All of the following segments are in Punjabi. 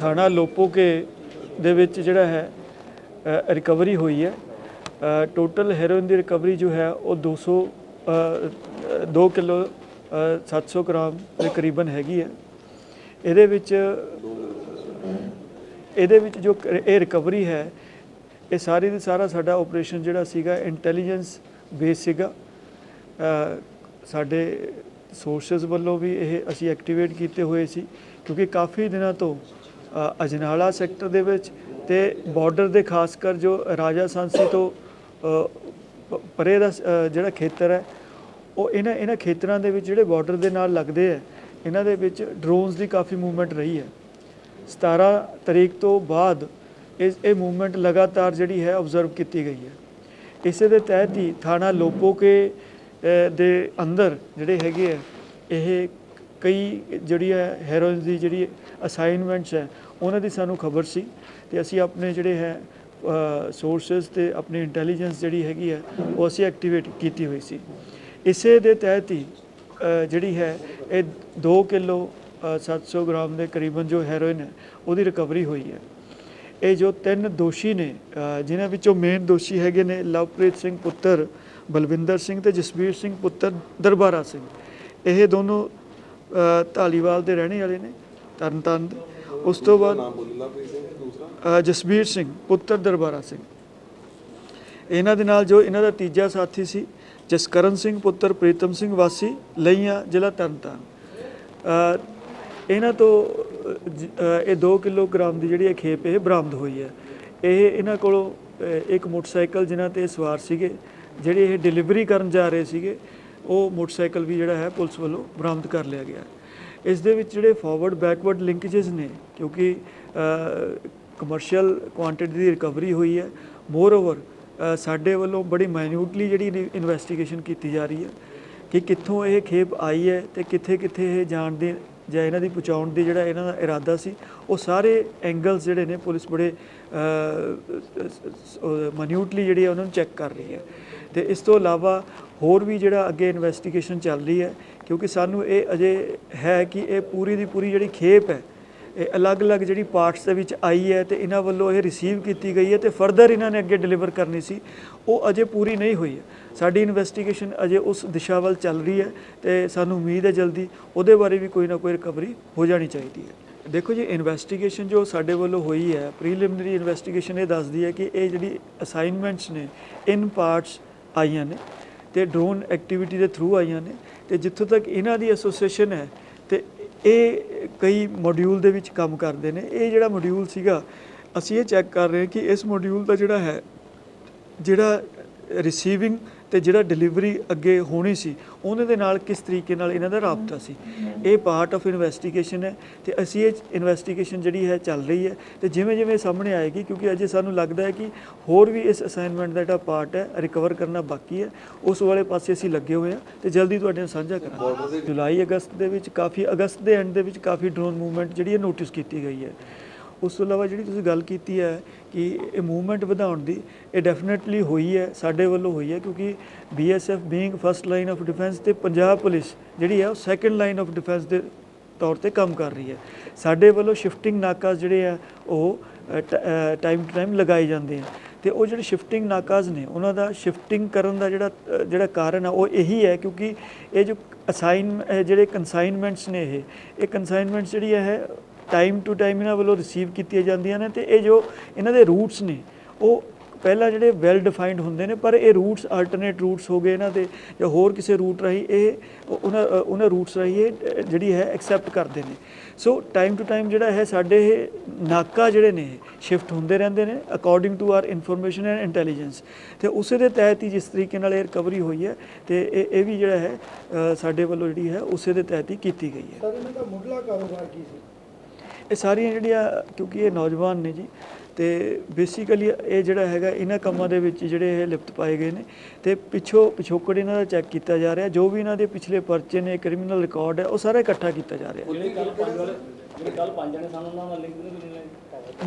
ਥਾਣਾ ਲੋਪੋਕੇ ਦੇ ਵਿੱਚ ਜਿਹੜਾ ਹੈ ਰਿਕਵਰੀ ਹੋਈ ਹੈ। ਟੋਟਲ ਹੈਰੋਇਨ ਦੀ ਰਿਕਵਰੀ ਜੋ ਹੈ ਉਹ 200 2 ਕਿਲੋ ਅ, 700 ਗ੍ਰਾਮ ਦੇ ਕਰੀਬਨ ਹੈਗੀ ਹੈ। ਇਹਦੇ ਵਿੱਚ ਇਹਦੇ ਵਿੱਚ ਜੋ ਇਹ ਰਿਕਵਰੀ ਹੈ ਇਹ ਸਾਰੀ ਦੀ ਸਾਰਾ ਸਾਡਾ ਆਪਰੇਸ਼ਨ ਜਿਹੜਾ ਸੀਗਾ ਇੰਟੈਲੀਜੈਂਸ ਬੇਸ ਸੀਗਾ। ਸਾਡੇ ਸੋਰਸਸ ਵੱਲੋਂ ਵੀ ਇਹ ਅਸੀਂ ਐਕਟੀਵੇਟ ਕੀਤੇ ਹੋਏ ਸੀ ਕਿਉਂਕਿ ਕਾਫੀ ਦਿਨਾਂ ਤੋਂ ਅਜਨਾਲਾ ਸੈਕਟਰ ਦੇ ਵਿੱਚ ਤੇ ਬਾਰਡਰ ਦੇ ਖਾਸ ਕਰ ਜੋ ਰਾਜਾ ਸਾਂਸੀ ਤੋਂ ਪਰੇ ਦਾ ਜਿਹੜਾ ਖੇਤਰ ਹੈ ਉਹ ਇਹਨਾਂ ਇਹਨਾਂ ਖੇਤਰਾਂ ਦੇ ਵਿੱਚ ਜਿਹੜੇ ਬਾਰਡਰ ਦੇ ਨਾਲ ਲੱਗਦੇ ਹੈ ਇਹਨਾਂ ਦੇ ਵਿੱਚ ਡਰੋਨਸ ਦੀ ਕਾਫੀ ਮੂਵਮੈਂਟ ਰਹੀ ਹੈ। 17 ਤਰੀਕ ਤੋਂ ਬਾਅਦ ਇਸ ਇਹ ਮੂਵਮੈਂਟ ਲਗਾਤਾਰ ਜਿਹੜੀ ਹੈ ਆਬਜ਼ਰਵ ਕੀਤੀ ਗਈ ਹੈ। ਇਸੇ ਦੇ ਤਹਿਤ ਹੀ ਥਾਣਾ ਲੋਪੋਕੇ ਅ, ਦੇ ਅੰਦਰ ਜਿਹੜੇ ਹੈਗੇ ਆ ਇਹ ਕਈ ਜਿਹੜੀ ਹੈ ਹੈਰੋਇਨ ਦੀ ਜਿਹੜੀ ਅਸਾਈਨਮੈਂਟਸ ਹੈ ਉਹਨਾਂ ਦੀ ਸਾਨੂੰ ਖਬਰ ਸੀ ਤੇ ਅਸੀਂ ਆਪਣੇ ਜਿਹੜੇ ਹੈ ਸੋਰਸਸ ਤੇ ਆਪਣੀ ਇੰਟੈਲੀਜੈਂਸ ਜਿਹੜੀ ਹੈਗੀ ਹੈ ਉਹ ਅਸੀਂ ਐਕਟੀਵੇਟ ਕੀਤੀ ਹੋਈ ਸੀ। ਇਸੇ ਦੇ ਤਹਿਤ ਹੀ ਜਿਹੜੀ ਹੈ ਇਹ 2 ਕਿਲੋ ਅ, 700 ਗ੍ਰਾਮ ਦੇ ਕਰੀਬਨ ਜੋ ਹੈਰੋਇਨ ਹੈ ਉਹਦੀ ਰਿਕਵਰੀ ਹੋਈ ਹੈ। ਇਹ ਜੋ ਤਿੰਨ ਦੋਸ਼ੀ ਨੇ ਜਿਨ੍ਹਾਂ ਵਿੱਚੋਂ ਮੇਨ ਦੋਸ਼ੀ ਹੈਗੇ ਨੇ ਲਵਪ੍ਰੀਤ ਸਿੰਘ ਪੁੱਤਰ ਬਲਵਿੰਦਰ ਸਿੰਘ ਤੇ ਜਸਵੀਰ ਸਿੰਘ ਪੁੱਤਰ ਦਰਬਾਰਾ ਸਿੰਘ। ਇਹ ਦੋਨੋਂ ਧਾਲੀਵਾਲ ਦੇ ਰਹਿਣੇ ਵਾਲੇ ਨੇ ਤਰਨਤਾਰਨ ਦੇ। ਉਸ ਤੋਂ ਬਾਅਦ ਅ, ਜਸਵੀਰ ਸਿੰਘ ਪੁੱਤਰ ਦਰਬਾਰਾ ਸਿੰਘ। ਇਹਨਾਂ ਦੇ ਨਾਲ ਜੋ ਇਹਨਾਂ ਦਾ ਤੀਜਾ ਸਾਥੀ ਸੀ ਜਸਕਰਨ ਸਿੰਘ ਪੁੱਤਰ ਪ੍ਰੀਤਮ ਸਿੰਘ ਵਾਸੀ ਲਈਆਂ ਜ਼ਿਲ੍ਹਾ ਤਰਨਤਾਰਨ। ਅ, ਇਹਨਾਂ ਤੋਂ ਇਹ 2 ਕਿਲੋਗ੍ਰਾਮ ਦੀ ਜਿਹੜੀ ਇਹ ਖੇਪ ਇਹ ਬਰਾਮਦ ਹੋਈ ਹੈ। ਇਹ ਇਹਨਾਂ ਕੋਲੋਂ ਇੱਕ ਮੋਟਰਸਾਈਕਲ ਜਿਨ੍ਹਾਂ ਤੇ ਸਵਾਰ ਸੀਗੇ ਜਿਹੜੇ ਇਹ ਡਿਲੀਵਰੀ ਕਰਨ ਜਾ ਰਹੇ ਸੀਗੇ ਉਹ ਮੋਟਰਸਾਈਕਲ ਵੀ ਜਿਹੜਾ ਹੈ ਪੁਲਿਸ ਵੱਲੋਂ ਬਰਾਮਦ ਕਰ ਲਿਆ ਗਿਆ ਇਸ ਦੇ ਵਿੱਚ ਜਿਹੜੇ ਫਾਰਵਰਡ ਬੈਕਵਰਡ ਲਿੰਕੇजेस ਨੇ, ਕਿਉਂਕਿ ਕਮਰਸ਼ੀਅਲ ਕੁਆਂਟੀਟੀ ਦੀ ਰਿਕਵਰੀ ਹੋਈ ਹੈ। ਮੋਰ ਓਵਰ ਸਾਡੇ ਵੱਲੋਂ ਬੜੀ ਮਾਈਨਿਊਟਲੀ ਜਿਹੜੀ ਇਨਵੈਸਟੀਗੇਸ਼ਨ ਕੀਤੀ ਜਾ ਰਹੀ ਹੈ ਕਿ ਕਿੱਥੋਂ ਇਹ ਖੇਪ ਆਈ ਹੈ ਤੇ ਕਿੱਥੇ ਕਿੱਥੇ ਇਹ ਜਾਣ ਦੀ ਜਾਂ ਇਹਨਾਂ ਦੀ ਪਹੁੰਚਾਉਣ ਦੀ ਜਿਹੜਾ ਇਹਨਾਂ ਦਾ ਇਰਾਦਾ ਸੀ, ਉਹ ਸਾਰੇ ਐਂਗਲਸ ਜਿਹੜੇ ਨੇ ਪੁਲਿਸ ਬੜੇ ਮਨਿਊਟਲੀ ਜਿਹੜੀ ਹੈ ਉਹਨਾਂ ਨੂੰ ਚੈੱਕ ਕਰ ਰਹੀ ਹੈ। ਤੇ ਇਸ ਤੋਂ ਇਲਾਵਾ ਹੋਰ ਵੀ ਜਿਹੜਾ ਅੱਗੇ ਇਨਵੈਸਟੀਗੇਸ਼ਨ ਚੱਲ ਰਹੀ ਹੈ, ਕਿਉਂਕਿ ਸਾਨੂੰ ਇਹ ਅਜੇ ਹੈ ਕਿ ਇਹ ਪੂਰੀ ਦੀ ਪੂਰੀ ਜਿਹੜੀ ਖੇਪ ਹੈ ਅਲੱਗ-ਅਲੱਗ ਜਿਹੜੀ ਪਾਰਟਸ ਦੇ ਵਿੱਚ ਆਈ ਹੈ ਤੇ ਇਹਨਾਂ ਵੱਲੋਂ ਇਹ ਰਿਸੀਵ ਕੀਤੀ ਗਈ ਹੈ ਤੇ ਫਰਦਰ ਇਹਨਾਂ ਨੇ ਅੱਗੇ ਡਿਲੀਵਰ ਕਰਨੀ ਸੀ, ਉਹ ਅਜੇ ਪੂਰੀ ਨਹੀਂ ਹੋਈ ਹੈ। ਸਾਡੀ ਇਨਵੈਸਟੀਗੇਸ਼ਨ ਅਜੇ ਉਸ ਦਿਸ਼ਾ ਵੱਲ ਚੱਲ ਰਹੀ ਹੈ ਤੇ ਸਾਨੂੰ ਉਮੀਦ ਹੈ ਜਲਦੀ ਉਹਦੇ ਬਾਰੇ ਵੀ ਕੋਈ ਨਾ ਕੋਈ ਰਿਕਵਰੀ ਹੋ ਜਾਣੀ ਚਾਹੀਦੀ ਹੈ। ਦੇਖੋ ਜੀ ਇਨਵੈਸਟੀਗੇਸ਼ਨ ਜੋ ਸਾਡੇ ਵੱਲੋਂ ਹੋਈ ਹੈ ਪ੍ਰੀਲਿਮਿਨਰੀ ਇਨਵੈਸਟੀਗੇਸ਼ਨ ਇਹ ਦੱਸਦੀ ਹੈ ਕਿ ਇਹ ਜਿਹੜੀ ਅਸਾਈਨਮੈਂਟਸ ਨੇ ਇਨ ਪਾਰਟਸ ਆਈਆਂ ਨੇ ਤੇ ਡਰੋਨ ਐਕਟੀਵਿਟੀ ਦੇ ਥਰੂ ਆਈਆਂ ਨੇ ਤੇ ਜਿੱਥੋਂ ਤੱਕ ਇਹਨਾਂ ਦੀ ਐਸੋਸੀਏਸ਼ਨ ਹੈ ਤੇ ਇਹ ਕਈ ਮੋਡਿਊਲ ਦੇ ਵਿੱਚ ਕੰਮ ਕਰਦੇ ਨੇ। ਇਹ ਜਿਹੜਾ ਮੋਡਿਊਲ ਸੀਗਾ, ਅਸੀਂ ਇਹ ਚੈੱਕ ਕਰ ਰਹੇ ਹਾਂ ਕਿ ਇਸ ਮੋਡਿਊਲ ਦਾ ਜਿਹੜਾ ਹੈ, ਜਿਹੜਾ ਰਿਸੀਵਿੰਗ ਤੇ ਜਿਹੜਾ ਡਿਲੀਵਰੀ ਅੱਗੇ ਹੋਣੀ ਸੀ ਉਹਨਾਂ ਦੇ ਨਾਲ ਕਿਸ ਤਰੀਕੇ ਨਾਲ ਇਹਨਾਂ ਦਾ ਰਾਬਤਾ ਸੀ? ਇਹ ਪਾਰਟ ਆਫ ਇਨਵੈਸਟੀਗੇਸ਼ਨ ਹੈ ਤੇ ਅਸੀਂ ਇਹ ਇਨਵੈਸਟੀਗੇਸ਼ਨ ਜਿਹੜੀ ਹੈ ਚੱਲ ਰਹੀ ਹੈ ਤੇ ਜਿਵੇਂ ਜਿਵੇਂ ਸਾਹਮਣੇ ਆਏਗੀ ਕਿਉਂਕਿ ਅਜੇ ਸਾਨੂੰ ਲੱਗਦਾ ਹੈ ਕਿ ਹੋਰ ਵੀ ਇਸ ਅਸਾਈਨਮੈਂਟ ਦਾ ਜਿਹੜਾ ਪਾਰਟ ਹੈ ਰਿਕਵਰ ਕਰਨਾ ਬਾਕੀ ਹੈ। ਉਸ ਵਾਲੇ ਪਾਸੇ ਅਸੀਂ ਲੱਗੇ ਹੋਏ ਹਾਂ ਤੇ ਜਲਦੀ ਤੁਹਾਡੇ ਨਾਲ ਸਾਂਝਾ ਕਰਾਂਗੇ। ਜੁਲਾਈ ਅਗਸਤ ਦੇ ਵਿੱਚ ਕਾਫੀ ਅਗਸਤ ਦੇ ਐਂਡ ਦੇ ਵਿੱਚ ਕਾਫੀ ਡਰੋਨ ਮੂਵਮੈਂਟ ਜਿਹੜੀ ਹੈ ਨੋਟਿਸ ਕੀਤੀ ਗਈ ਹੈ। ਉਸ ਤੋਂ ਇਲਾਵਾ ਜਿਹੜੀ ਤੁਸੀਂ ਗੱਲ ਕੀਤੀ ਹੈ ਕਿ ਇਹ ਮੂਵਮੈਂਟ ਵਧਾਉਣ ਦੀ, ਇਹ ਡੈਫੀਨਿਟਲੀ ਹੋਈ ਹੈ, ਸਾਡੇ ਵੱਲੋਂ ਹੋਈ ਹੈ, ਕਿਉਂਕਿ BSF being first line of defence ਤੇ ਪੰਜਾਬ ਪੁਲਿਸ ਜਿਹੜੀ ਹੈ ਉਹ ਸੈਕੰਡ ਲਾਈਨ ਆਫ ਡਿਫੈਂਸ ਦੇ ਤੌਰ ਤੇ ਕੰਮ ਕਰ ਰਹੀ ਹੈ। ਸਾਡੇ ਵੱਲੋਂ ਸ਼ਿਫਟਿੰਗ ਨਾਕਾਸ ਜਿਹੜੇ ਆ, ਉਹ ਟਾਈਮ ਟੂ ਟਾਈਮ ਲਗਾਏ ਜਾਂਦੇ ਆ। ਤੇ ਉਹ ਜਿਹੜੇ ਸ਼ਿਫਟਿੰਗ ਨਾਕਾਜ਼ ਨੇ, ਉਹਨਾਂ ਦਾ ਸ਼ਿਫਟਿੰਗ ਕਰਨ ਦਾ ਜਿਹੜਾ ਜਿਹੜਾ ਕਾਰਨ ਆ, ਉਹ ਇਹੀ ਹੈ, ਕਿਉਂਕਿ ਇਹ ਜੋ ਅਸਾਈਨ ਜਿਹੜੇ ਕਨਸਾਈਨਮੈਂਟਸ ਨੇ ਇਹ ਇਹ ਕਨਸਾਈਨਮੈਂਟਸ ਜਿਹੜੀ ਹੈ ਟਾਈਮ ਟੂ ਟਾਈਮ ਇਹਨਾਂ ਵੱਲੋਂ ਰਿਸੀਵ ਕੀਤੀਆਂ ਜਾਂਦੀਆਂ ਨੇ ਤੇ ਇਹ ਜੋ ਇਹਨਾਂ ਦੇ ਰੂਟਸ ਨੇ, ਉਹ ਪਹਿਲਾਂ ਜਿਹੜੇ ਵੈਲ ਡਿਫਾਈਨਡ ਹੁੰਦੇ ਨੇ, ਪਰ ਇਹ ਰੂਟਸ ਆਲਟਰਨੇਟ ਰੂਟਸ ਹੋ ਗਏ ਇਹਨਾਂ ਦੇ ਜਾਂ ਹੋਰ ਕਿਸੇ ਰੂਟ ਰਾਹੀਂ ਇਹ ਉਹਨਾਂ ਉਹਨਾਂ ਰੂਟਸ ਰਾਹੀਂ ਇਹ ਜਿਹੜੀ ਹੈ ਐਕਸੈਪਟ ਕਰਦੇ ਨੇ। ਸੋ ਟਾਈਮ ਟੂ ਟਾਈਮ ਜਿਹੜਾ ਹੈ ਸਾਡੇ ਇਹ ਨਾਕਾ ਜਿਹੜੇ ਨੇ ਸ਼ਿਫਟ ਹੁੰਦੇ ਰਹਿੰਦੇ ਨੇ according to our information and intelligence ਤੇ ਉਸੇ ਦੇ ਤਹਿਤ ਹੀ ਜਿਸ ਤਰੀਕੇ ਨਾਲ ਇਹ ਰਿਕਵਰੀ ਹੋਈ ਹੈ, ਤੇ ਇਹ ਇਹ ਵੀ ਜਿਹੜਾ ਹੈ ਸਾਡੇ ਵੱਲੋਂ ਜਿਹੜੀ ਹੈ ਉਸੇ ਦੇ ਤਹਿਤ ਹੀ ਕੀਤੀ ਗਈ ਹੈ। ਸਰ, ਇਹਨਾਂ ਮੁੱਢਲਾ ਕਾਰੋਬਾਰ ਕੀ ਸੀ? ਇਹ ਸਾਰੀਆਂ ਜਿਹੜੀਆਂ ਕਿਉਂਕਿ ਇਹ ਨੌਜਵਾਨ ਨੇ ਜੀ ਤੇ ਬੇਸਿਕਲੀ ਇਹ ਜਿਹੜਾ ਹੈਗਾ ਇਹਨਾਂ ਕੰਮਾਂ ਦੇ ਵਿੱਚ ਜਿਹੜੇ ਇਹ ਲਿਪਤ ਪਾਏ ਗਏ ਨੇ ਤੇ ਪਿੱਛੋਂ ਪਿਛੋਕੜ ਇਹਨਾਂ ਦਾ ਚੈੱਕ ਕੀਤਾ ਜਾ ਰਿਹਾ ਜੋ ਵੀ ਇਹਨਾਂ ਦੇ ਪਿਛਲੇ ਪਰਚੇ ਨੇ ਕ੍ਰਿਮੀਨਲ ਰਿਕਾਰਡ ਹੈ ਉਹ ਸਾਰਾ ਇਕੱਠਾ ਕੀਤਾ ਜਾ ਰਿਹਾ।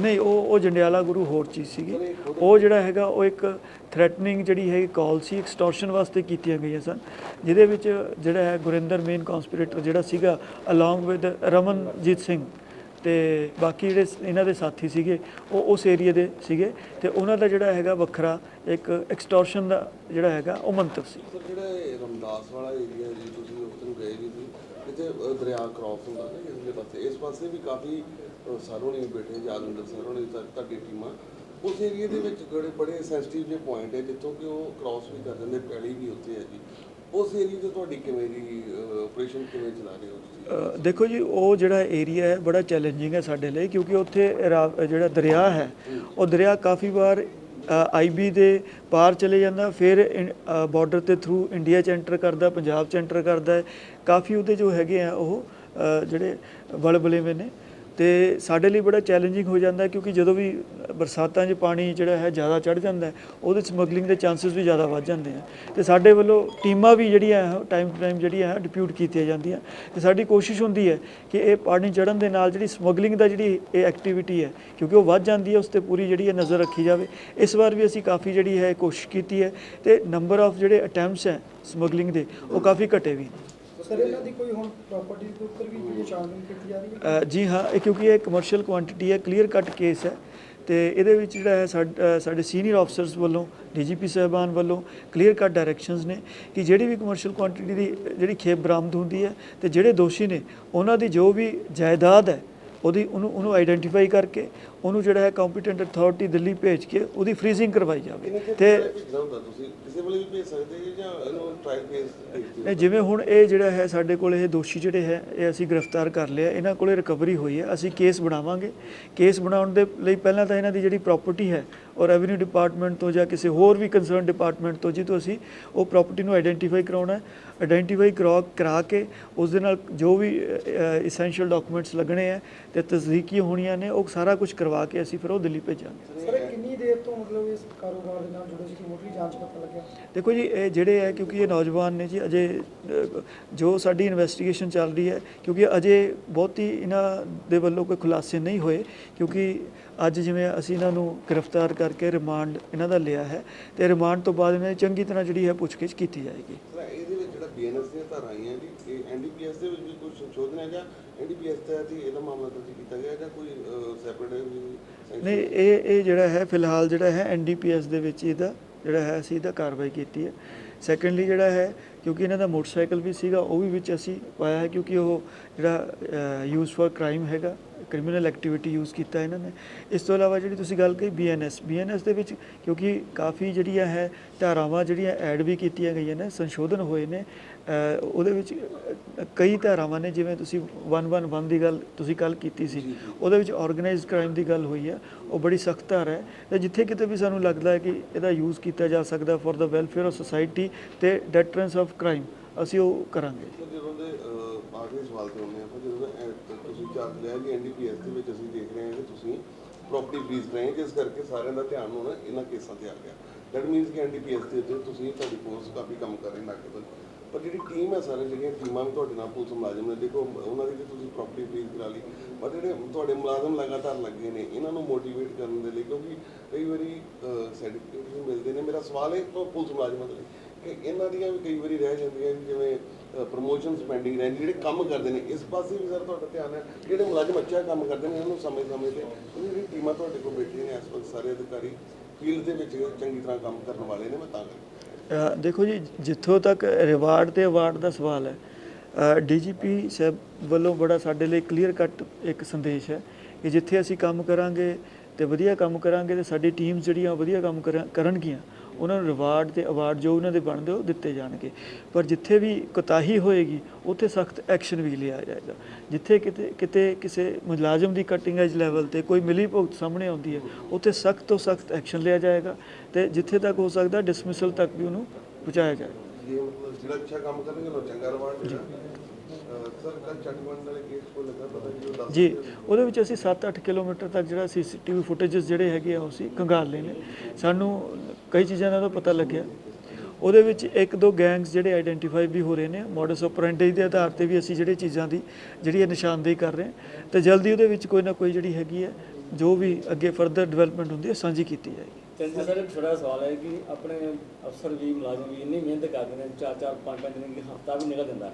ਨਹੀਂ ਉਹ ਉਹ ਜੰਡਿਆਲਾ ਗੁਰੂ ਹੋਰ ਚੀਜ਼ ਸੀਗੀ। ਉਹ ਜਿਹੜਾ ਹੈਗਾ ਉਹ ਇੱਕ ਥ੍ਰੈਟਨਿੰਗ ਜਿਹੜੀ ਹੈਗੀ ਕਾਲ ਸੀ ਐਕਸਟੋਰਸ਼ਨ ਵਾਸਤੇ ਕੀਤੀਆਂ ਗਈਆਂ ਸਨ ਜਿਹਦੇ ਵਿੱਚ ਜਿਹੜਾ ਹੈ ਗੁਰਿੰਦਰ ਮੇਨ ਕਨਸਪੀਰੇਟਰ ਜਿਹੜਾ ਸੀਗਾ ਅਲੋਂਗ ਵਿਦ ਰਮਨਜੀਤ ਸਿੰਘ। ਤੇ ਬਾਕੀ ਜਿਹੜੇ ਇਹਨਾਂ ਦੇ ਸਾਥੀ ਸੀਗੇ ਉਹ ਉਸ ਏਰੀਆ ਦੇ ਸੀਗੇ ਤੇ ਉਹਨਾਂ ਦਾ ਜਿਹੜਾ ਹੈਗਾ ਵੱਖਰਾ ਇੱਕ ਐਕਸਟੋਰਸ਼ਨ ਦਾ ਜਿਹੜਾ ਹੈਗਾ ਉਹ ਮੰਤਵ ਸੀ। ਸਰ ਜਿਹੜਾ ਰਮਦਾਸ ਵਾਲਾ ਏਰੀਆ ਜੀ ਤੁਸੀਂ ਉਸ ਗਏ ਵੀ ਸੀ ਇੱਥੇ ਦਰਿਆ ਕ੍ਰਾਸ ਹੁੰਦਾ ਨਾ ਇਸਲੇ ਪਾਸੇ ਇਸ ਪਾਸੇ ਵੀ ਕਾਫੀ ਅ, ਸਰੋਂ ਬੈਠੇ ਜਾਗਿੰਦਰ ਸਰੋਂ ਨਹੀਂ ਤੁਹਾਡੀ ਟੀਮਾਂ। ਉਸ ਏਰੀਆ ਦੇ ਵਿੱਚ ਬੜੇ ਬੜੇ ਸੈਂਸਿਟਿਵ ਜਿਹੇ ਪੁਆਇੰਟ ਹੈ ਜਿੱਥੋਂ ਕਿ ਉਹ ਕ੍ਰਾਸ ਵੀ ਕਰ ਦਿੰਦੇ ਪੈਲੀ ਵੀ ਉੱਥੇ ਹੈ ਜੀ। ਉਸ ਏਰੀਆ ਤੇ ਤੁਹਾਡੀ ਕਿਵੇਂ ਦੀ ਆਪਰੇਸ਼ਨ ਕਿਵੇਂ ਚਲਾ ਰਹੇ ਹੋ ਦੇਖੋ ਜੀ ਉਹ ਜਿਹੜਾ ਏਰੀਆ ਹੈ ਬੜਾ ਚੈਲੰਜਿੰਗ ਹੈ ਸਾਡੇ ਲਈ ਕਿਉਂਕਿ ਉੱਥੇ ਰਾ- ਜਿਹੜਾ ਦਰਿਆ ਹੈ ਉਹ ਦਰਿਆ ਕਾਫੀ ਵਾਰ ਆਈਬੀ ਦੇ ਪਾਰ ਚਲੇ ਜਾਂਦਾ ਫਿਰ ਬਾਰਡਰ ਤੇ ਥਰੂ ਇੰਡੀਆ ਚ ਐਂਟਰ ਕਰਦਾ ਪੰਜਾਬ ਚ ਐਂਟਰ ਕਰਦਾ ਹੈ। ਕਾਫੀ ਉਹਦੇ ਜੋ ਹੈਗੇ ਆ ਉਹ ਅ, ਜਿਹੜੇ ਵਲਵਲੇ ਨੇ ਤੇ ਸਾਡੇ ਲਈ ਬੜਾ ਚੈਲੰਜਿੰਗ ਹੋ ਜਾਂਦਾ ਕਿਉਂਕਿ ਜਦੋਂ ਵੀ ਬਰਸਾਤਾਂ 'ਚ ਪਾਣੀ ਜਿਹੜਾ ਹੈ ਜ਼ਿਆਦਾ ਚੜ ਜਾਂਦਾ ਹੈ, ਉਹਦੇ ਸਮਗਲਿੰਗ ਦੇ ਚਾਂਸਸ ਵੀ ਜ਼ਿਆਦਾ ਵੱਧ ਜਾਂਦੇ ਆ। ਤੇ ਸਾਡੇ ਵੱਲੋਂ ਟੀਮਾਂ ਵੀ ਜਿਹੜੀਆਂ ਹੈ ਟਾਈਮ ਟੂ ਟਾਈਮ ਜਿਹੜੀਆਂ ਹੈ ਡਿਪਿਊਟ ਕੀਤੀਆਂ ਜਾਂਦੀਆਂ। ਤੇ ਸਾਡੀ ਕੋਸ਼ਿਸ਼ ਹੁੰਦੀ ਹੈ ਕਿ ਇਹ ਪਾਣੀ ਚੜਨ ਦੇ ਨਾਲ ਜਿਹੜੀ ਸਮਗਲਿੰਗ ਦਾ ਜਿਹੜੀ ਇਹ ਐਕਟੀਵਿਟੀ ਹੈ, ਕਿਉਂਕਿ ਉਹ ਵੱਧ ਜਾਂਦੀ ਹੈ, ਉਸ ਤੇ ਪੂਰੀ ਜਿਹੜੀ ਹੈ ਨਜ਼ਰ ਰੱਖੀ ਜਾਵੇ। ਇਸ ਵਾਰ ਵੀ ਅਸੀਂ ਕਾਫੀ ਜਿਹੜੀ ਹੈ ਕੋਸ਼ਿਸ਼ ਕੀਤੀ ਹੈ ਤੇ ਨੰਬਰ ਆਫ ਜਿਹੜੇ ਅਟੈਂਪਟਸ ਹੈ ਸਮਗਲਿੰਗ ਦੇ, ਉਹ ਕਾਫੀ ਘਟੇ ਵੀ। ਸਰ ਇਹਨਾਂ ਦੀ ਕੋਈ ਹੁਣ ਪ੍ਰਾਪਰਟੀ ਦੇ ਉੱਪਰ ਵੀ ਜਿਹੜੀ ਛਾਣਬੀਨ ਕੀਤੀ ਜਾ ਰਹੀ ਹੈ? ਅ, ਜੀ ਹਾਂ ਇਹ ਕਿਉਂਕਿ ਇਹ ਕਮਰਸ਼ੀਅਲ ਕੁਆਂਟੀਟੀ ਹੈ ਕਲੀਅਰ ਕੱਟ ਕੇਸ ਹੈ। ਤੇ ਇਹਦੇ ਵਿੱਚ ਜਿਹੜਾ ਹੈ ਸਾਡੇ ਸੀਨੀਅਰ ਆਫਸਰਸ ਵੱਲੋਂ ਡੀਜੀਪੀ ਸਾਹਿਬਾਨ ਵੱਲੋਂ ਕਲੀਅਰ ਕੱਟ ਡਾਇਰੈਕਸ਼ਨਸ ਨੇ ਕਿ ਜਿਹੜੀ ਵੀ ਕਮਰਸ਼ੀਅਲ ਕੁਆਂਟੀਟੀ ਦੀ ਜਿਹੜੀ ਖੇਪ ਬਰਾਮਦ ਹੁੰਦੀ ਹੈ ਤੇ ਜਿਹੜੇ ਦੋਸ਼ੀ ਨੇ ਉਹਨਾਂ ਦੀ ਜੋ ਵੀ ਜਾਇਦਾਦ ਹੈ ਉਹਦੀ ਉਹਨੂੰ ਉਹਨੂੰ ਆਈਡੈਂਟੀਫਾਈ ਕਰਕੇ ਉਹਨੂੰ ਜਿਹੜਾ ਹੈ ਕੰਪੀਟੈਂਟ ਅਥਾਰਟੀ ਦਿੱਲੀ ਭੇਜ ਕੇ ਉਹਦੀ ਫ੍ਰੀਜ਼ਿੰਗ ਕਰਵਾਈ ਜਾਵੇ। ਤੇ ਨਹੀਂ ਜਿਵੇਂ ਹੁਣ ਇਹ ਜਿਹੜਾ ਹੈ ਸਾਡੇ ਕੋਲ ਇਹ ਦੋਸ਼ੀ ਜਿਹੜੇ ਹੈ ਇਹ ਅਸੀਂ ਗ੍ਰਿਫਤਾਰ ਕਰ ਲਿਆ। ਇਹਨਾਂ ਕੋਲੇ ਰਿਕਵਰੀ ਹੋਈ ਹੈ। ਅਸੀਂ ਕੇਸ ਬਣਾਵਾਂਗੇ। ਕੇਸ ਬਣਾਉਣ ਦੇ ਲਈ ਪਹਿਲਾਂ ਤਾਂ ਇਹਨਾਂ ਦੀ ਜਿਹੜੀ ਪ੍ਰਾਪਰਟੀ ਹੈ ਔਰ ਰੈਵਨਿਊ ਡਿਪਾਰਟਮੈਂਟ ਤੋਂ ਜਾਂ ਕਿਸੇ ਹੋਰ ਵੀ ਕੰਸਰਨ ਡਿਪਾਰਟਮੈਂਟ ਤੋਂ ਜਿੱਥੋਂ ਅਸੀਂ ਉਹ ਪ੍ਰਾਪਰਟੀ ਨੂੰ ਆਈਡੈਂਟੀਫਾਈ ਕਰਾਉਣਾ ਹੈ। ਆਈਡੈਂਟੀਫਾਈ ਕਰਾ ਕਰਾ ਕੇ ਉਸ ਦੇ ਨਾਲ ਜੋ ਵੀ ਐਸੈਂਸ਼ੀਅਲ ਡਾਕੂਮੈਂਟਸ ਲੱਗਣੇ ਹੈ ਤੇ ਤਸਦੀਕੀ ਹੋਣੀਆਂ ਨੇ, ਉਹ ਸਾਰਾ ਕੁਝ ਕਰਵਾ ਕੇ ਅਸੀਂ ਫਿਰ ਉਹ ਦਿੱਲੀ ਭੇਜਾਂਗੇ। ਕਿੰਨੀ ਦੇਰ ਤੋਂ ਮਤਲਬ ਇਸ ਕਾਰੋਬਾਰ ਦੇ ਨਾਲ ਜੁੜੇ ਸੀ ਕਿ ਮੁੱਢਲੀ ਜਾਂਚ ਪਤਾ ਲੱਗਿਆ? ਦੇਖੋ ਜੀ ਇਹ ਜਿਹੜੇ ਹੈ ਕਿਉਂਕਿ ਇਹ ਨੌਜਵਾਨ ਨੇ ਜੀ ਅਜੇ ਜੋ ਸਾਡੀ ਇਨਵੈਸਟੀਗੇਸ਼ਨ ਚੱਲ ਰਹੀ ਹੈ ਕਿਉਂਕਿ ਅਜੇ ਬਹੁਤੀ ਇਹਨਾਂ ਦੇ ਵੱਲੋਂ ਕੋਈ ਖੁਲਾਸੇ ਨਹੀਂ ਹੋਏ ਕਿਉਂਕਿ ਅੱਜ ਜਿਵੇਂ ਅਸੀਂ ਇਹਨਾਂ ਨੂੰ ਗ੍ਰਿਫਤਾਰ ਕਰਕੇ ਰਿਮਾਂਡ ਇਹਨਾਂ ਦਾ ਲਿਆ ਹੈ ਤੇ ਰਿਮਾਂਡ ਤੋਂ ਬਾਅਦ ਇਹਨਾਂ ਦੀ ਚੰਗੀ ਤਰ੍ਹਾਂ ਜਿਹੜੀ ਹੈ ਪੁੱਛਗਿੱਛ ਕੀਤੀ ਜਾਏਗੀ। ਇਹਦੇ ਵਿੱਚ ਜਿਹੜਾ ਬੀਐਨਐਸ ਦੀਆਂ ਧਾਰਾਂ ਆਈਆਂ ਜੀ ਇਹ ਐਨਡੀਪੀਐਸ ਦੇ ਵਿੱਚ ਵੀ ਕੋਈ ਸੰਸ਼ੋਧਨ ਹੈ ਜਾਂ ਐਨਡੀਪੀਐਸ ਹੀ ਇਹਦਾ ਮਾਮਲਾ ਦਰਜ ਕੀਤਾ ਗਿਆ ਜਾਂ ਕੋਈ ਸੈਪਰੇਟ ਨਹੀਂ, ਇਹ ਇਹ ਜਿਹੜਾ ਹੈ, ਫਿਲਹਾਲ ਜਿਹੜਾ ਹੈ ਐਨਡੀਪੀਐਸ ਦੇ ਵਿੱਚ ਇਹਦਾ ਜਿਹੜਾ ਹੈ, ਅਸੀਂ ਇਹਦਾ ਕਾਰਵਾਈ ਕੀਤੀ ਹੈ। ਸੈਕੰਡਲੀ ਜਿਹੜਾ ਹੈ, ਕਿਉਂਕਿ ਇਹਨਾਂ ਦਾ ਮੋਟਰਸਾਈਕਲ ਵੀ ਸੀਗਾ, ਉਹ ਵੀ ਵਿੱਚ ਅਸੀਂ ਪਾਇਆ ਹੈ, ਕਿਉਂਕਿ ਉਹ ਜਿਹੜਾ ਯੂਜ਼ ਫॉर ਕ੍ਰਾਈਮ ਹੈਗਾ ਕ੍ਰਿਮੀਨਲ ਐਕਟੀਵਿਟੀ ਯੂਜ਼ ਕੀਤਾ ਇਹਨਾਂ ਨੇ। ਇਸ ਤੋਂ ਇਲਾਵਾ ਜਿਹੜੀ ਤੁਸੀਂ ਗੱਲ ਕਹੀ ਬੀਐਨਐਸ ਬੀਐਨਐਸ ਦੇ ਵਿੱਚ ਕਿਉਂਕਿ ਕਾਫੀ ਜਿਹੜੀਆਂ ਹੈ, ਧਾਰਾਵਾਂ ਜਿਹੜੀਆਂ ਐਡ ਵੀ ਕੀਤੀਆਂ ਗਈਆਂ ਨੇ, ਸੰਸ਼ੋਧਨ ਹੋਏ ਨੇ ਉਹਦੇ ਵਿੱਚ ਕਈ ਧਾਰਾਵਾਂ ਨੇ ਜਿਵੇਂ ਤੁਸੀਂ 111 ਦੀ ਗੱਲ ਤੁਸੀਂ ਕੱਲ ਕੀਤੀ ਸੀ ਉਹਦੇ ਵਿੱਚ ਆਰਗੇਨਾਈਜ਼ਡ ਕ੍ਰਾਈਮ ਦੀ ਗੱਲ ਹੋਈ ਹੈ ਉਹ ਬੜੀ ਸਖਤ ਧਾਰਾ ਹੈ। ਤੇ ਜਿੱਥੇ ਕਿਤੇ ਵੀ ਸਾਨੂੰ ਲੱਗਦਾ ਹੈ ਕਿ ਇਹਦਾ ਯੂਜ਼ ਕੀਤਾ ਜਾ ਸਕਦਾ for the welfare of society ਤੇ ਡੈਟਰੈਂਸ ਆਫ ਕ੍ਰਾਈਮ ਅਸੀਂ ਉਹ ਕਰਾਂਗੇ। ਜਦੋਂ ਦੇ ਆਖਰੀ ਸਵਾਲ ਤੇ ਆਉਂਦੇ ਆਪਾਂ ਜਦੋਂ ਤੁਸੀਂ ਚੱਲ ਰਿਹਾ ਕਿ ਐਨਡੀਪੀਐਸ ਦੇ ਵਿੱਚ ਅਸੀਂ ਦੇਖ ਰਹੇ ਹਾਂ ਕਿ ਤੁਸੀਂ ਪ੍ਰਾਪਰਟੀ ਫ੍ਰੀਜ਼ ਰਹੇ ਜਿਸ ਕਰਕੇ ਸਾਰਿਆਂ ਦਾ ਧਿਆਨ ਹੁਣ ਇਹਨਾਂ ਕੇਸਾਂ ਤੇ ਆ ਗਿਆ। ਦੈਟ ਮੀਨਸ ਕਿ ਐਨਡੀਪੀਐਸ ਦੇ ਉੱਤੇ ਤੁਸੀਂ ਤੁਹਾਡੀ ਫੋਰਸ ਕਾਫੀ ਕੰਮ ਕਰ ਰਹੀ ਨਾਕੇ ਪਰ ਜਿਹੜੀ ਟੀਮ ਹੈ ਸਾਰੇ, ਜਿਹੜੀਆਂ ਟੀਮਾਂ ਵੀ ਤੁਹਾਡੇ ਨਾਲ ਪੁਲਿਸ ਮੁਲਾਜ਼ਮ ਨੇ, ਦੇਖੋ, ਉਹਨਾਂ ਦੀ ਤੇ ਤੁਸੀਂ ਪ੍ਰੋਪਰਟੀ ਫ੍ਰੀਜ਼ ਕਰਾ ਲਈ। ਪਰ ਜਿਹੜੇ ਤੁਹਾਡੇ ਮੁਲਾਜ਼ਮ ਲਗਾਤਾਰ ਲੱਗੇ ਨੇ, ਇਹਨਾਂ ਨੂੰ ਮੋਟੀਵੇਟ ਕਰਨ ਦੇ ਲਈ, ਕਿਉਂਕਿ ਕਈ ਵਾਰੀ ਸਰਟੀਫਿਕੇਟ ਵੀ ਮਿਲਦੇ ਨੇ। ਮੇਰਾ ਸਵਾਲ ਹੈ ਪ- ਪੁਲਿਸ ਮੁਲਾਜ਼ਮਾਂ ਦੇ ਲਈ ਕਿ ਇਹਨਾਂ ਦੀਆਂ ਵੀ ਕਈ ਵਾਰੀ ਰਹਿ ਜਾਂਦੀਆਂ ਜਿਵੇਂ ਪ੍ਰੋਮੋਸ਼ਨ ਪੈਂਡਿੰਗ ਰਹਿੰਦੀ ਜਿਹੜੇ ਕੰਮ ਕਰਦੇ ਨੇ, ਇਸ ਪਾਸੇ ਵੀ ਸਰ ਤੁਹਾਡਾ ਧਿਆਨ ਹੈ, ਜਿਹੜੇ ਮੁਲਾਜ਼ਮ ਅੱਛਾ ਕੰਮ ਕਰਦੇ ਨੇ ਇਹਨਾਂ ਨੂੰ ਸਮੇਂ ਸਮੇਂ ਤੇ ਜਿਹੜੀ ਟੀਮਾਂ ਤੁਹਾਡੇ ਕੋਲ ਬੈਠੀਆਂ ਨੇ, ਇਸ ਵਕਤ ਸਾਰੇ ਅਧਿਕਾਰੀ ਫੀਲਡ ਦੇ ਵਿੱਚ ਚੰਗੀ ਤਰ੍ਹਾਂ ਕੰਮ ਕਰਨ ਵਾਲੇ ਨੇ, ਮੈਂ ਤਾਂ ਕਰਕੇ ਦੇਖੋ ਜੀ, ਜਿੱਥੋਂ ਤੱਕ ਰਿਵਾਰਡ ਤੇ ਅਵਾਰਡ ਦਾ ਸਵਾਲ ਹੈ ਡੀਜੀਪੀ ਸਾਹਿਬ ਵੱਲੋਂ ਬੜਾ ਸਾਡੇ ਲਈ ਕਲੀਅਰ ਕੱਟ ਇੱਕ ਸੰਦੇਸ਼ ਹੈ ਕਿ ਜਿੱਥੇ ਅਸੀਂ ਕੰਮ ਕਰਾਂਗੇ ਤੇ ਵਧੀਆ ਕੰਮ ਕਰਾਂਗੇ ਤੇ ਸਾਡੀ ਟੀਮ ਜਿਹੜੀਆਂ ਵਧੀਆ ਕੰਮ ਕਰਾਂ- ਕਰਨਗੀਆਂ। ਉਹਨਾਂ ਨੂੰ ਰਿਵਾਰਡ ਤੇ ਅਵਾਰਡ ਜੋ ਉਹਨਾਂ ਦੇ ਬਣਦੇ ਉਹ ਦਿੱਤੇ ਜਾਣਗੇ। ਪਰ ਜਿੱਥੇ ਵੀ ਕੋਤਾਹੀ ਹੋਏਗੀ ਉੱਥੇ ਸਖਤ ਐਕਸ਼ਨ ਵੀ ਲਿਆ ਜਾਏਗਾ। ਜਿੱਥੇ ਕਿਤੇ ਕਿਤੇ ਕਿਸੇ ਮੁਲਾਜ਼ਮ ਦੀ ਕਟਿੰਗ ਐਜ ਲੈਵਲ ਤੇ ਕੋਈ ਮਿਲੀ ਭੁਗਤ ਸਾਹਮਣੇ ਆਉਂਦੀ ਹੈ ਉੱਥੇ ਸਖਤ ਤੋਂ ਸਖਤ ਐਕਸ਼ਨ ਲਿਆ ਜਾਏਗਾ ਤੇ ਜਿੱਥੇ ਤੱਕ ਹੋ ਸਕਦਾ ਡਿਸਮਿਸਲ ਤੱਕ ਵੀ ਉਹਨੂੰ ਪਹੁੰਚਾਇਆ ਜਾਏਗਾ ਜਿਹੜਾ ਅੱਛਾ ਕੰਮ ਕਰਨਗੇ ਉਹਨੂੰ ਚੰਗਾ ਰਿਵਾਰਡ ਜਿਹੜਾ ਸਰ ਕੱਲ ਚੱਟਵੰਡ ਵਾਲੇ ਕੇਸ ਕੋਲ ਲੱਗਾ ਪਤਾ ਕਿ ਉਹ ਦੱਸ ਜੀ ਉਹਦੇ ਵਿੱਚ ਅਸੀਂ 7-8 ਕਿਲੋਮੀਟਰ ਤੱਕ ਜਿਹੜਾ ਸੀਸੀਟੀਵੀ ਫੁਟੇजेस ਜਿਹੜੇ ਹੈਗੇ ਆ ਉਹ ਅਸੀਂ ਕੰਗਾਲ ਲਏ ਨੇ। ਸਾਨੂੰ ਕਈ ਚੀਜ਼ਾਂ ਦਾ ਤਾਂ ਪਤਾ ਲੱਗਿਆ। ਉਹਦੇ ਵਿੱਚ ਇੱਕ ਦੋ ਗੈਂਗਸ ਜਿਹੜੇ ਆਈਡੈਂਟੀਫਾਈ ਵੀ ਹੋ ਰਹੇ ਨੇ ਮੋਡਸ ਆਪਰੈਂਡੀ ਦੇ ਆਧਾਰ ਤੇ ਵੀ ਅਸੀਂ ਜਿਹੜੇ ਚੀਜ਼ਾਂ ਦੀ ਜਿਹੜੀ ਹੈ ਨਿਸ਼ਾਨਦੇਹੀ ਕਰ ਰਹੇ ਹਾਂ। ਤੇ ਜਲਦੀ ਉਹਦੇ ਵਿੱਚ ਕੋਈ ਨਾ ਕੋਈ ਜਿਹੜੀ ਹੈਗੀ ਹੈ ਜੋ ਵੀ ਅੱਗੇ ਫਰਦਰ ਡਿਵੈਲਪਮੈਂਟ ਹੁੰਦੀ ਹੈ ਸਾਂਝੀ ਕੀਤੀ ਜਾਏਗੀ। ਚੰਦ ਸਰ ਇੱਕ ਛੋਟਾ ਸਵਾਲ ਹੈ ਕਿ ਆਪਣੇ ਅਫਸਰ ਵੀ ਮੁਲਾਜ਼ਮ ਵੀ ਇੰਨੀ ਮਿਹਨਤ ਕਰਦੇ ਨੇ ਚਾਰ ਚਾਰ ਪੰਜ ਪੰਜ ਦਿਨ ਦੀ ਹਫਤਾ ਵੀ ਨਿਕਲ ਜਾਂਦਾ।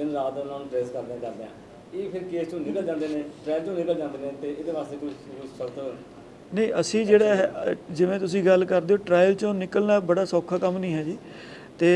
ਦਿਨ ਰਾਤ ਉਹਨਾਂ ਨੂੰ ਟ੍ਰੇਸ ਕਰਦੇ ਕਰਦੇ ਆ। ਇਹ ਫਿਰ ਕੇਸ ਚੋਂ ਨਿਕਲ ਜਾਂਦੇ ਨੇ ਟ੍ਰਾਇਲ ਚੋਂ ਨਿਕਲ ਜਾਂਦੇ ਨੇ ਤੇ ਇਹਦੇ ਵਾਸਤੇ ਕੋਈ ਸਖਤ ਨਹੀਂ, ਅਸੀਂ ਜਿਹੜਾ ਹੈ ਜਿਵੇਂ ਤੁਸੀਂ ਗੱਲ ਕਰਦੇ ਹੋ ਟ੍ਰਾਇਲ ਚੋਂ ਨਿਕਲਣਾ ਬੜਾ ਸੌਖਾ ਕੰਮ ਨਹੀਂ ਹੈ ਜੀ। ਤੇ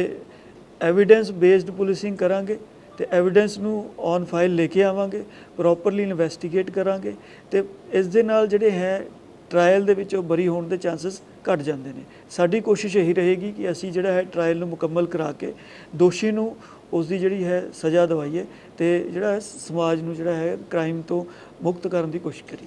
ਐਵੀਡੈਂਸ ਬੇਸਡ ਪੁਲਿਸਿੰਗ ਕਰਾਂਗੇ ਤੇ ਐਵੀਡੈਂਸ ਨੂੰ ਔਨ ਫਾਈਲ ਲੈ ਕੇ ਆਵਾਂਗੇ ਪ੍ਰੋਪਰਲੀ ਇਨਵੈਸਟੀਗੇਟ ਕਰਾਂਗੇ ਤੇ ਇਸ ਦੇ ਨਾਲ ਜਿਹੜੇ ਹੈ ਟ੍ਰਾਇਲ ਦੇ ਵਿੱਚ ਉਹ ਬਰੀ ਹੋਣ ਦੇ ਚਾਂਸਸ ਘਟ ਜਾਂਦੇ ਨੇ। ਸਾਡੀ ਕੋਸ਼ਿਸ਼ ਇਹੀ ਰਹੇਗੀ ਕਿ ਅਸੀਂ ਜਿਹੜਾ ਹੈ ਟ੍ਰਾਇਲ ਨੂੰ ਮੁਕੰਮਲ ਕਰਾ ਕੇ ਦੋਸ਼ੀ ਨੂੰ ਉਸ ਦੀ ਜਿਹੜੀ ਹੈ ਸਜ਼ਾ ਦਵਾਈਏ ਤੇ ਜਿਹੜਾ ਸਮਾਜ ਨੂੰ ਜਿਹੜਾ ਹੈ ਕ੍ਰਾਈਮ ਤੋਂ ਮੁਕਤ ਕਰਨ ਦੀ ਕੋਸ਼ਿਸ਼ ਕਰੀਏ।